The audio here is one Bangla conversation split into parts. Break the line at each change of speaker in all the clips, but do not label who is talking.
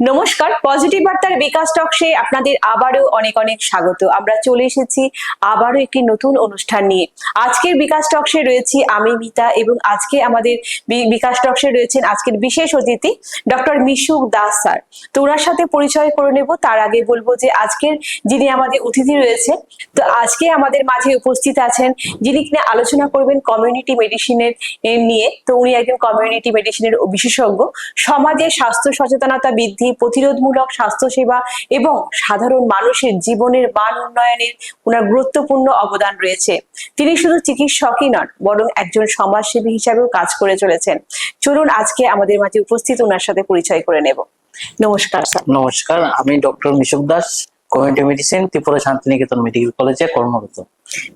নমস্কার, পজিটিভ বার্তার বিকাশ টকসে আপনাদের আবারও অনেক অনেক স্বাগত। আমরা চলে এসেছি আবারও একটি নতুন অনুষ্ঠান নিয়ে। আজকের বিকাশ টকসে রয়েছি আমি মিতা এবং আজকে আমাদের বিকাশ টকসে রয়েছেন আজকের বিশেষ অতিথি ডক্টর মিশুক দাস স্যার। তো ওনার সাথে পরিচয় করে নেব, তার আগে বলব যে আজকের যিনি আমাদের অতিথি রয়েছে তো আজকে আমাদের মাঝে উপস্থিত আছেন যিনি কিনা আলোচনা করবেন কমিউনিটি মেডিসিনের নিয়ে। তো উনি একজন কমিউনিটি মেডিসিনের বিশেষজ্ঞ। সমাজে স্বাস্থ্য সচেতনতা বৃদ্ধি প্রতিরোধমূলক স্বাস্থ্যসেবা এবং সাধারণ মানুষের জীবনের মান উন্নয়নের ওনার গুরুত্বপূর্ণ অবদান রয়েছে। তিনি শুধু চিকিৎসকই নন বরং একজন সমাজসেবী হিসাবেও কাজ করে চলেছেন। চলুন আজকে আমাদের মাঝে উপস্থিত ওনার সাথে পরিচয় করে নেব। নমস্কার স্যার।
নমস্কার আমি doctor Mishuk Das community medicine Tripura Santiniketan medical কলেজে কর্মরত।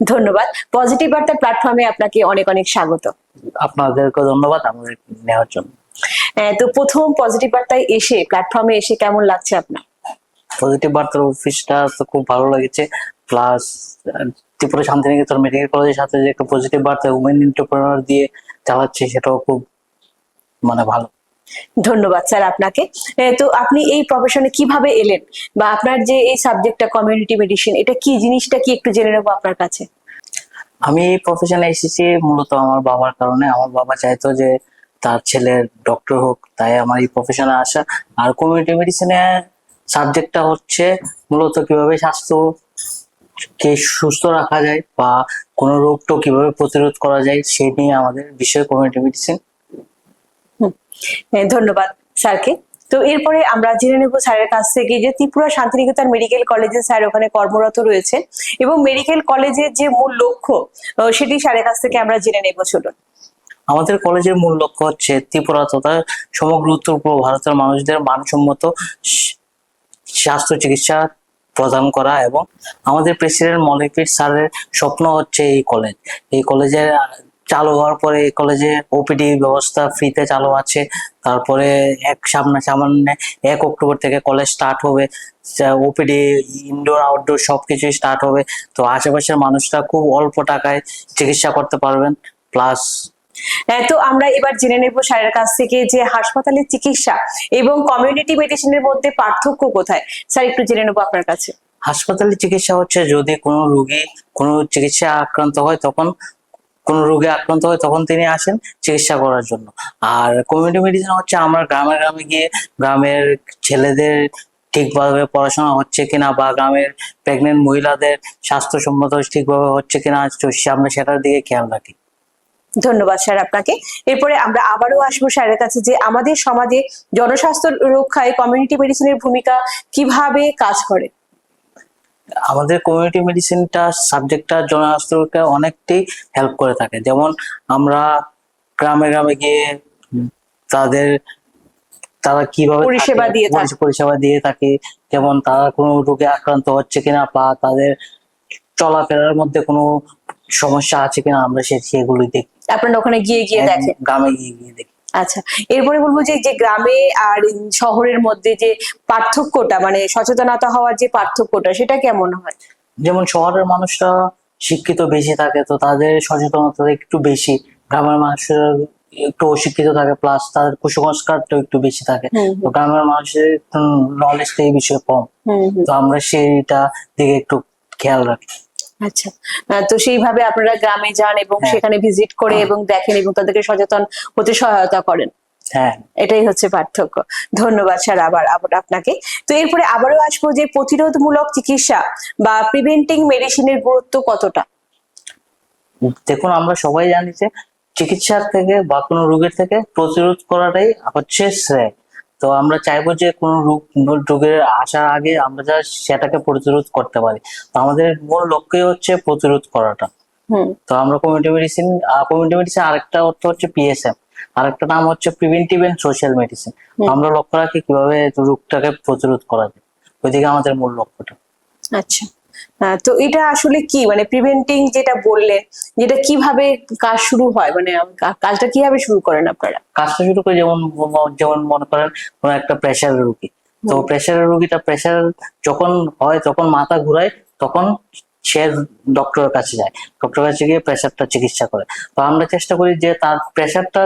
ধন্যবাদ। পজিটিভ বার্তা প্ল্যাটফর্মে আপনাকে অনেক অনেক স্বাগত।
আপনাদেরকে ধন্যবাদ আমাদের নেওয়ার জন্য।
তো প্রথম পজিটিভ বার্তায় এসে প্ল্যাটফর্মে এসে কেমন লাগছে আপনার?
পজিটিভ বার্তার অফিসটা তো খুব ভালো লেগেছে। প্লাস ত্রিপুরা শান্তিনিকেতন মেডিকেল কলেজের সাথে যে একটা পজিটিভ বার্তা উমেন এন্টারপ্রেনার দিয়ে চালাচ্ছে সেটাও খুব মানে ভালো।
ধন্যবাদ স্যার আপনাকে। তো আপনি এই প্রফেশনে কীভাবে এলেন? বা আপনার যে এই সাবজেক্টটা কমিউনিটি মেডিসিন এটা কি জিনিসটা কি একটু জেনে নেব আপনার কাছে?
আমি এই প্রফেশনে এসেছি মূলত আমার বাবার কারণে। আমার বাবা চাইতো যে তার ছেলে ডক্টর হোক, তাই আমার এই প্রফেশনে আসা। আর কমিউনিটি মেডিসিনে সাবজেক্টটা হচ্ছে মূলত কীভাবে স্বাস্থ্য কে সুস্থ রাখা যায় বা কোনো রোগটা কীভাবে প্রতিরোধ করা যায়, সেই নিয়ে আমাদের বিষয় কমিউনিটি মেডিসিন
ধন্যবাদ স্যারকে। তো এরপরে আমরা জেনে নেব স্যারের কাছ থেকে যে ত্রিপুরা শান্তিনিকেতন মেডিকেল কলেজে স্যার ওখানে কর্মরত রয়েছে এবং মেডিকেল কলেজের যে মূল লক্ষ্য সেটি স্যারের কাছ থেকে আমরা জেনে নেব, চলুন।
আমাদের কলেজের মূল লক্ষ্য হচ্ছে ত্রিপুরা তথা সমগ্র উত্তর পূর্ব ভারতের মানুষদের মানসম্মত স্বাস্থ্য চিকিৎসা প্রদান করা এবং আমাদের প্রেসিডেন্ট মলিপির স্যারের স্বপ্ন হচ্ছে এই কলেজ এই কলেজের চালু হওয়ার পরে এই কলেজে ওপিডি ব্যবস্থা ফ্রিতে চালু আছে। তারপরে এক সামনে সামান্য এক অক্টোবর থেকে কলেজ স্টার্ট হবে। ওপিডি ইনডোর আউটডোর সবকিছুই স্টার্ট হবে। তো আশেপাশের মানুষরা খুব অল্প টাকায় চিকিৎসা করতে পারবেন। প্লাস
তো আমরা এবার জেনে নেব স্যারের কাছ থেকে যে হাসপাতালের চিকিৎসা এবং কমিউনিটি মেডিসিনের মধ্যে পার্থক্য কোথায়। স্যার, একটু জেনে নেব আপনার কাছে।
হাসপাতালে চিকিৎসা হচ্ছে যদি কোনো রোগী কোনো চিকিৎসা আক্রান্ত হয় তখন, কোনো রোগে আক্রান্ত হয় তখন তিনি আসেন চিকিৎসা করার জন্য। আর কমিউনিটি মেডিসিন হচ্ছে আমরা গ্রামে গ্রামে গিয়ে গ্রামের ছেলেদের ঠিকভাবে পড়াশোনা হচ্ছে কিনা বা গ্রামের প্রেগনেন্ট মহিলাদের স্বাস্থ্যসম্মত ঠিকভাবে হচ্ছে কিনা আমরা সেটার দিকে খেয়াল রাখি।
ধন্যবাদ স্যার আপনাকে। এরপরে আমরা আবারও আসব স্যারের কাছে যে আমাদের সমাজে জনস্বাস্থ্য রক্ষায় কমিউনিটি মেডিসিনের ভূমিকা কীভাবে কাজ করে।
আমাদের কমিউনিটি মেডিসিনটা সাবজেক্টটা জনস্বাস্থ্যকে অনেকটাই হেল্প করে থাকে। যেমন আমরা গ্রামে গ্রামে গিয়ে তাদের তারা কীভাবে
পরিষেবা দিয়ে থাকে।
পরিষেবা দিয়ে থাকে। যেমন তারা কোনো রোগে আক্রান্ত হচ্ছে কিনা বা তাদের চলাফেরার মধ্যে কোনো সমস্যা আছে কিনা আমরা সে সেগুলি দেখি।
আপনারা ওখানে গিয়ে গিয়ে দেখেন
গ্রামে গিয়ে গিয়ে দেখি।
আচ্ছা এরপরে বলব যে যে গ্রামে আর শহরের মধ্যে যে পার্থক্যটা মানে সচেতনতা হওয়ার যে পার্থক্যটা সেটা কেমন হয়?
যেমন শহরের মানুষরা শিক্ষিত বেশি থাকে তো তাদের সচেতনতা একটু বেশি। গ্রামের মানুষের একটু অশিক্ষিত থাকে প্লাস তাদের কুসংস্কারটা একটু বেশি থাকে। তো গ্রামের মানুষের নলেজটা এই বিষয়ে কম। তো আমরা সেইটা দিকে একটু খেয়াল রাখি।
আচ্ছা। তো সেইভাবে আপনারা গ্রামে যান এবং
হ্যাঁ।
সেখানে ভিজিট করে এবং দেখেন এবং তাদেরকে সচেতন হতে সহায়তা করেন।
হ্যাঁ।
এটাই হচ্ছে পার্থক্য। ধন্যবাদ স্যার আবার আবার আপনাকে। তো এরপরে আবারও আসব যে প্রতিরোধমূলক চিকিৎসা বা প্রিভেন্টিং মেডিসিনের গুরুত্ব কতটা?
দেখুন আমরা সবাই জানি যে চিকিৎসার থেকে বা কোনো রোগের থেকে প্রতিরোধ করাটাই হচ্ছে শ্রেয়। তো আমরা চাইব যে কোনো রোগ রোগের আসার আগে আমরা যা সেটাকে প্রতিরোধ করতে পারি। তো আমাদের মূল লক্ষ্যই হচ্ছে প্রতিরোধ করাটা। তো আমরা কমিউনিটি মেডিসিন কমিউনিটি মেডিসিন আরেকটা অর্থ হচ্ছে পিএসএম আরেকটা নাম হচ্ছে প্রিভেন্টিভ এন্ড সোশ্যাল মেডিসিন। আমরা লক্ষ্য রাখি কীভাবে রোগটাকে প্রতিরোধ করা যায়। ওইদিকে আমাদের মূল লক্ষ্যটা।
আচ্ছা। তো এটা আসলে কি? মানে প্রিভেন্টিং যেটা বললেন যেটা কীভাবে কাজ শুরু হয়? মানে কাজটা কীভাবে শুরু করেন আপনারা?
কাজটা শুরু করে যেমন যেমন মনে করেন কোনো একটা প্রেশারের রুগী। তো। প্রেশারের রোগীটা প্রেশার যখন হয় তখন মাথা ঘুরায় তখন সে ডক্টরের কাছে যায়। ডক্টরের কাছে গিয়ে প্রেশারটা চিকিৎসা করে। তো আমরা চেষ্টা করি যে তার প্রেশারটা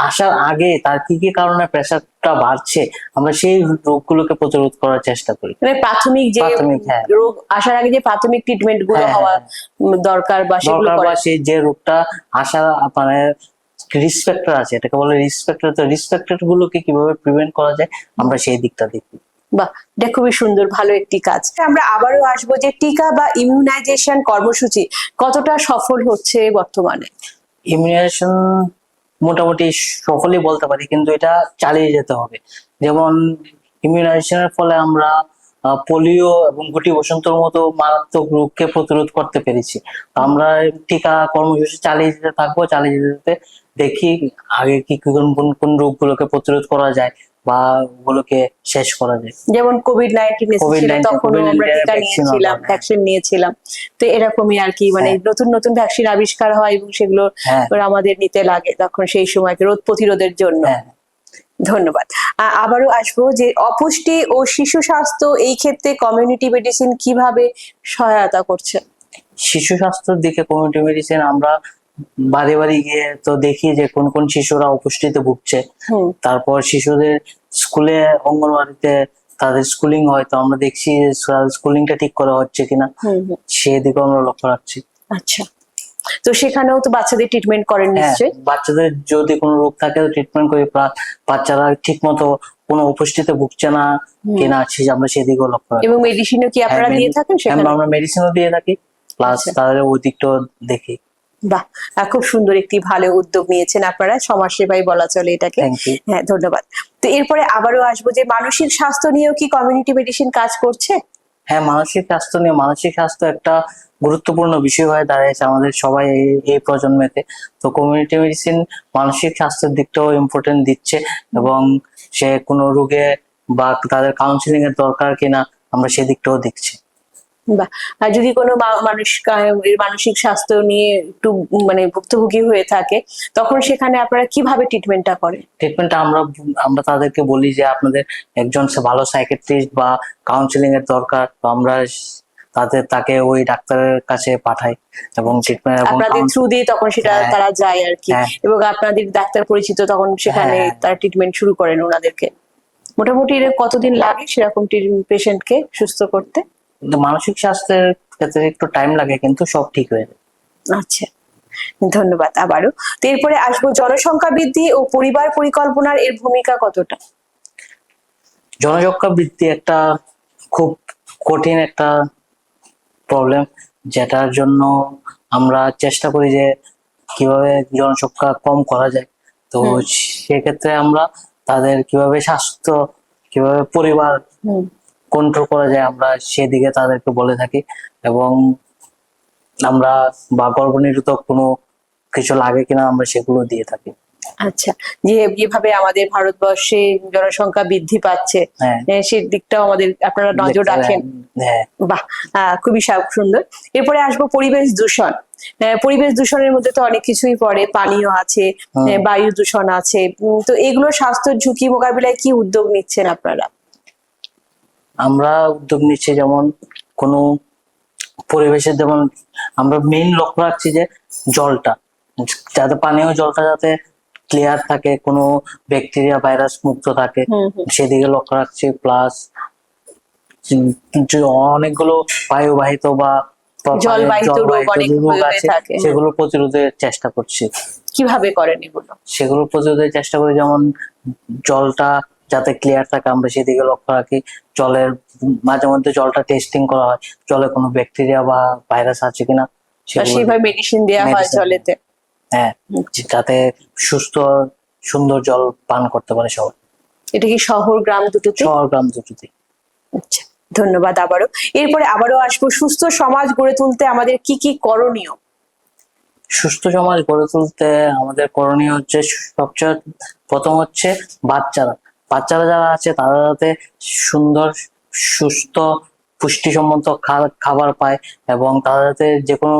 আসার আগে তার কি কি কারণে প্রেশারটা বাড়ছে আমরা সেই রোগগুলোকে প্রতিরোধ করার চেষ্টা করি।
মানে প্রাথমিক যে
হ্যাঁ।
রোগ আসার আগে যে প্রাথমিক ট্রিটমেন্টগুলো
হ্যাঁ,
হওয়া
হ্যাঁ,
দরকার বা সেগুলো করে
সেই যে রোগটা আসা মানে রিসপেক্টর আছে এটাকে বলে রিসপেক্টর তো রিসপেক্টর গুলোকে কীভাবে প্রিভেন্ট করা যায় আমরা সেই দিকটা দেখি।
বাহ এটা খুবই সুন্দর ভালো একটি কাজ। আমরা আবারও আসব যে টিকা বা ইমিউনাইজেশন কর্মসূচি কতটা সফল হচ্ছে বর্তমানে?
ইমিউনাইজেশন মোটামুটি সকলেই বলতে পারি, কিন্তু এটা চালিয়ে যেতে হবে। যেমন ইমিউনাইজেশনের ফলে আমরা পোলিও এবং গুটি বসন্তর মতো মারাত্মক রোগকে প্রতিরোধ করতে পেরেছি। আমরা টিকা কর্মসূচি চালিয়ে যেতে থাকব, চালিয়ে যেতে দেখি আগে কি কোন কোন রোগগুলোকে প্রতিরোধ করা যায়। বা ওগুলোকে শেষ করা যায়।
যেমন কোভিড নাইন্টিন এসেছিল
COVID-19
তখনও আমরা টিকা নিয়েছিলাম ভ্যাকসিন নিয়েছিলাম। তো এরকমই আর কি মানে
হ্যাঁ।
নতুন নতুন ভ্যাকসিন আবিষ্কার হয় এবং সেগুলো
হ্যাঁ।
আমাদের নিতে লাগে তখন সেই সময় রোধ প্রতিরোধের জন্য।
হ্যাঁ।
ধন্যবাদ। আবারও আসব যে অপুষ্টি ও শিশু স্বাস্থ্য এই ক্ষেত্রে কমিউনিটি মেডিসিন কীভাবে সহায়তা করছে?
শিশু স্বাস্থ্যের দিকে কমিউনিটি মেডিসিন আমরা বাড়ি বাড়ি গিয়ে তো দেখি যে কোন কোন শিশুরা অপুষ্টিতে ভুগছে। তারপর শিশুদের স্কুলে অঙ্গনবাড়িতে তাদের স্কুলিং হয় তো আমরা দেখছি স্কুলিংটা ঠিক করা হচ্ছে কিনা। সেদিকে আমরা লক্ষ্য রাখছি।
আচ্ছা। তো সেখানেও তো বাচ্চাদের ট্রিটমেন্ট করেন
হ্যাঁ
নিশ্চয়ই?
বাচ্চাদের যদি কোনো রোগ থাকে ট্রিটমেন্ট করি। বাচ্চারা ঠিক মতো কোনো অপুষ্টিতে ভুগছে না। কিনা সে আমরা সেদিকেও লক্ষ্য রাখি।
এবং মেডিসিনও কি আপনারা
হ্যাঁ,
দিয়ে থাকেন সেখানে?
আমরা- আমরা মেডিসিনও দিয়ে থাকি। প্লাস
আচ্ছা।
তাদের ওই দিকটাও দেখি।
বাহ খুব সুন্দর একটি ভালো উদ্যোগ নিয়েছেন আপনারা। সমাজ সেবাই বলা চলে এটাকে। হ্যাঁ ধন্যবাদ। তো এরপরে আবারও আসব যে মানসিক স্বাস্থ্য নিয়েও কি কমিউনিটি মেডিসিন কাজ করছে?
হ্যাঁ মানসিক স্বাস্থ্য নিয়ে মানসিক স্বাস্থ্য একটা গুরুত্বপূর্ণ বিষয় হয়ে দাঁড়িয়েছে আমাদের সবাই এই- এই প্রজন্মেতে। তো কমিউনিটি মেডিসিন মানসিক স্বাস্থ্যের দিকটাও ইম্পর্টেন্ট দিচ্ছে এবং সে কোনো রোগে বা তাদের কাউন্সিলিং এর দরকার কিনা আমরা সেদিকটাও দেখছি।
বাহ আর যদি কোনো মানুষ মানসিক স্বাস্থ্য নিয়ে একটু মানে ভুক্তভোগী হয়ে থাকে তখন সেখানে আপনারা কীভাবে ট্রিটমেন্টটা করেন
ট্রিটমেন্টটা আমরা আমরা তাদেরকে বলি যে আপনাদের একজন ভালো সাইকেট্রিস্ট বা কাউন্সিলিং এর দরকার তো আমরা তাদের তাকে ওই ডাক্তারের কাছে পাঠাই এবং ট্রিটমেন্ট এবং
আপনাদের থ্রু দিয়ে তখন সেটা
হ্যাঁ।
তারা যায় আর কি
হ্যাঁ।
এবং আপনাদের ডাক্তার পরিচিত তখন সেখানে
হ্যাঁ।
তারা ট্রিটমেন্ট শুরু করেন ওনাদেরকে মোটামুটি কতদিন লাগে সেরকম পেশেন্টকে সুস্থ করতে
কিন্তু মানসিক স্বাস্থ্যের ক্ষেত্রে একটু টাইম লাগে কিন্তু সব ঠিক হয়ে যায়।
আচ্ছা। ধন্যবাদ আবারও। তো এরপরে আসব জনসংখ্যা বৃদ্ধি ও পরিবার পরিকল্পনার এর ভূমিকা কতটা?
জনসংখ্যা বৃদ্ধি একটা খুব কঠিন একটা প্রবলেম যেটার জন্য আমরা চেষ্টা করি যে কীভাবে জনসংখ্যা কম করা যায়। তো সেক্ষেত্রে আমরা তাদের কীভাবে স্বাস্থ্য কীভাবে পরিবার কন্ট্রোল করা যায় আমরা সেদিকে তাদেরকে বলে থাকি এবং আমরা বা গর্ভনিরোধক কোনো কিছু লাগে কিনা আমরা সেগুলো দিয়ে থাকি।
আচ্ছা যে যেভাবে আমাদের ভারতবর্ষে জনসংখ্যা বৃদ্ধি পাচ্ছে
হ্যাঁ।
সেই দিকটাও আমাদের আপনারা নজর রাখেন।
হ্যাঁ।
বাহ খুবই সুন্দর। এরপরে আসব পরিবেশ দূষণ। পরিবেশ দূষণের মধ্যে তো অনেক কিছুই পড়ে পানীয় আছে। বায়ু দূষণ আছে তো এগুলো স্বাস্থ্যের ঝুঁকি মোকাবিলায় কি উদ্যোগ নিচ্ছেন আপনারা?
আমরা উদ্যোগ নিচ্ছি যেমন কোনো পরিবেশের যেমন আমরা মেইন লক্ষ্য রাখছি যে জলটা যাতে পানীয় জলটা যাতে ক্লিয়ার থাকে কোনো ব্যাকটেরিয়া ভাইরাস মুক্ত থাকে সেদিকে লক্ষ্য রাখছি প্লাস অনেকগুলো বায়ুবাহিত বা
জলবাহিত রোগ অনেক থাকে।
সেগুলো প্রতিরোধের চেষ্টা করছি।
কীভাবে করেন এগুলো?
সেগুলো প্রতিরোধের চেষ্টা করি যেমন জলটা যাতে ক্লিয়ার থাকে আমরা সেদিকে লক্ষ্য রাখি। জলের মাঝে মধ্যে জলটা টেস্টিং করা হয়। জলে কোনো ব্যাকটেরিয়া বা ভাইরাস আছে কিনা
সেইভাবে মেডিসিন দেওয়া হয় জলেতে।
হ্যাঁ যাতে সুস্থ সুন্দর জল পান করতে পারে সবাই।
এটা কি শহর গ্রাম দুটোতে
শহর গ্রাম দুটোতে
আচ্ছা ধন্যবাদ আবারও। এরপরে আবারও আসব সুস্থ সমাজ গড়ে তুলতে আমাদের কি কি করণীয়?
সুস্থ সমাজ গড়ে তুলতে আমাদের করণীয় হচ্ছে সবচেয়ে প্রথম হচ্ছে বাচ্চারা। বাচ্চারা যারা আছে তারা যাতে সুন্দর সুস্থ পুষ্টিসম্মত খাবার পায় এবং তারা যাতে যে কোনো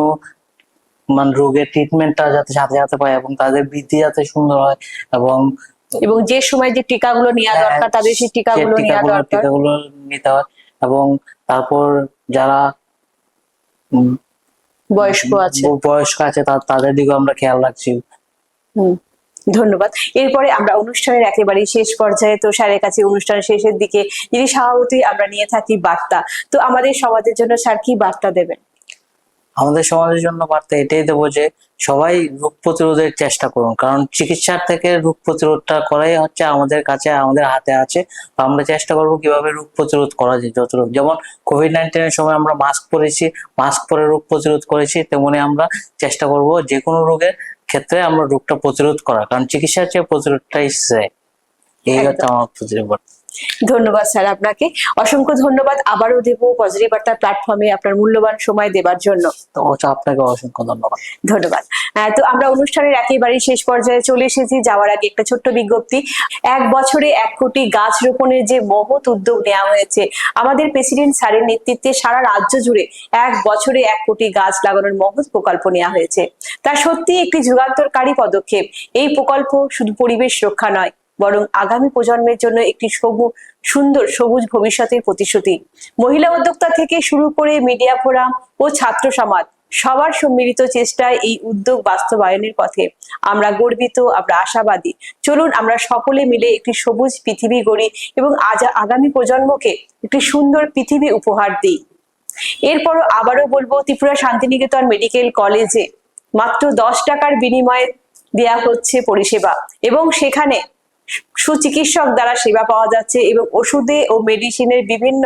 মানে রোগের ট্রিটমেন্টটা যাতে সাথে সাথে পায় এবং তাদের বৃদ্ধি যাতে সুন্দর হয় এবং
এবং যে সময় যে টিকাগুলো নেওয়া
হ্যাঁ,
দরকার তাদের সেই টিকাগুলো নেওয়া দরকার।
টিকাগুলো নিতে হয় এবং তারপর যারা
বয়স্ক আছে।
বয়স্ক আছে তাদের দিকেও আমরা খেয়াল রাখছি।
হুম। ধন্যবাদ। এরপরে আমরা অনুষ্ঠানের একেবারে শেষ পর্যায়ে, তো স্যারের কাছে অনুষ্ঠানের শেষের দিকে যিনি সভাপতি, আমরা নিয়ে থাকি বার্তা। তো আমাদের সমাজের জন্য স্যার কি বার্তা দেবেন?
আমাদের সমাজের জন্য বার্তা এটাই দেবো যে, সবাই রোগ প্রতিরোধের চেষ্টা করুন। কারণ চিকিৎসার থেকে রোগ প্রতিরোধটা করাই হচ্ছে আমাদের কাছে, আমাদের হাতে আছে। আমরা চেষ্টা করব কীভাবে রোগ প্রতিরোধ করা যায় যতটুকু যেমন কোভিড নাইন্টিনের সময় আমরা মাস্ক পরেছি মাস্ক পরে রোগ প্রতিরোধ করেছি, তেমনি আমরা চেষ্টা করব যে কোনো রোগের ক্ষেত্রে আমরা রোগটা প্রতিরোধ করা কারণ চিকিৎসার চেয়ে প্রতিরোধটাই শ্রেয় এই হচ্ছে আমার প্রতিরোধ।
ধন্যবাদ স্যার আপনাকে। অসংখ্য ধন্যবাদ। আবারও দেব পজিটিভ বার্তা প্ল্যাটফর্মে আপনার মূল্যবান সময় দেবার জন্য।
আপনাকে অসংখ্য ধন্যবাদ।
ধন্যবাদ। তো আমরা অনুষ্ঠানের একেবারে শেষ পর্যায়ে চলে এসেছি। যাওয়ার আগে একটা ছোট্ট বিজ্ঞপ্তি। এক বছরে এক কোটি গাছ রোপণের যে মহৎ উদ্যোগ নেওয়া হয়েছে আমাদের প্রেসিডেন্ট স্যারের নেতৃত্বে সারা রাজ্য জুড়ে এক বছরে এক কোটি গাছ লাগানোর মহৎ প্রকল্প নেওয়া হয়েছে। তা সত্যি একটি যুগান্তরকারী পদক্ষেপ। এই প্রকল্প শুধু পরিবেশ রক্ষা নয় বরং আগামী প্রজন্মের জন্য একটি সবু সুন্দর সবুজ ভবিষ্যতের প্রতিশ্রুতি। মহিলা উদ্যোক্তা থেকে শুরু করে মিডিয়া ফোরাম ও ছাত্র সমাজ সবার সম্মিলিত চেষ্টায় এই উদ্যোগ বাস্তবায়নের পথে। আমরা গর্বিত, আমরা আশাবাদী। চলুন আমরা সকলে মিলে একটি সবুজ পৃথিবী গড়ি এবং আজ আগামী প্রজন্মকে একটি সুন্দর পৃথিবী উপহার দিই। এরপরও আবারও বলব, ত্রিপুরা শান্তিনিকেতন মেডিকেল কলেজে মাত্র দশ টাকার বিনিময়ে দেয়া হচ্ছে পরিষেবা এবং সেখানে সুচিকিৎসক দ্বারা সেবা পাওয়া যাচ্ছে এবং ওষুধে ও মেডিসিনের বিভিন্ন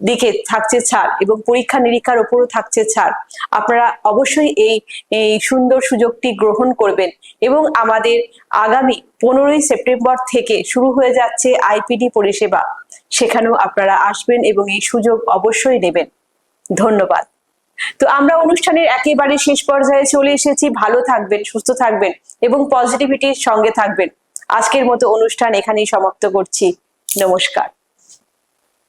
দিকে থাকছে ছাড় এবং পরীক্ষা নিরীক্ষার উপরও থাকছে ছাড়। আপনারা অবশ্যই এই এই সুন্দর সুযোগটি গ্রহণ করবেন এবং আমাদের আগামী পনেরোই সেপ্টেম্বর থেকে শুরু হয়ে যাচ্ছে আইপিডি পরিষেবা। সেখানেও আপনারা আসবেন এবং এই সুযোগ অবশ্যই নেবেন। ধন্যবাদ। তো আমরা অনুষ্ঠানের একেবারে শেষ পর্যায়ে চলে এসেছি। ভালো থাকবেন, সুস্থ থাকবেন এবং পজিটিভিটির সঙ্গে থাকবেন। আজকের মতো অনুষ্ঠান এখানেই সমাপ্ত করছি। নমস্কার।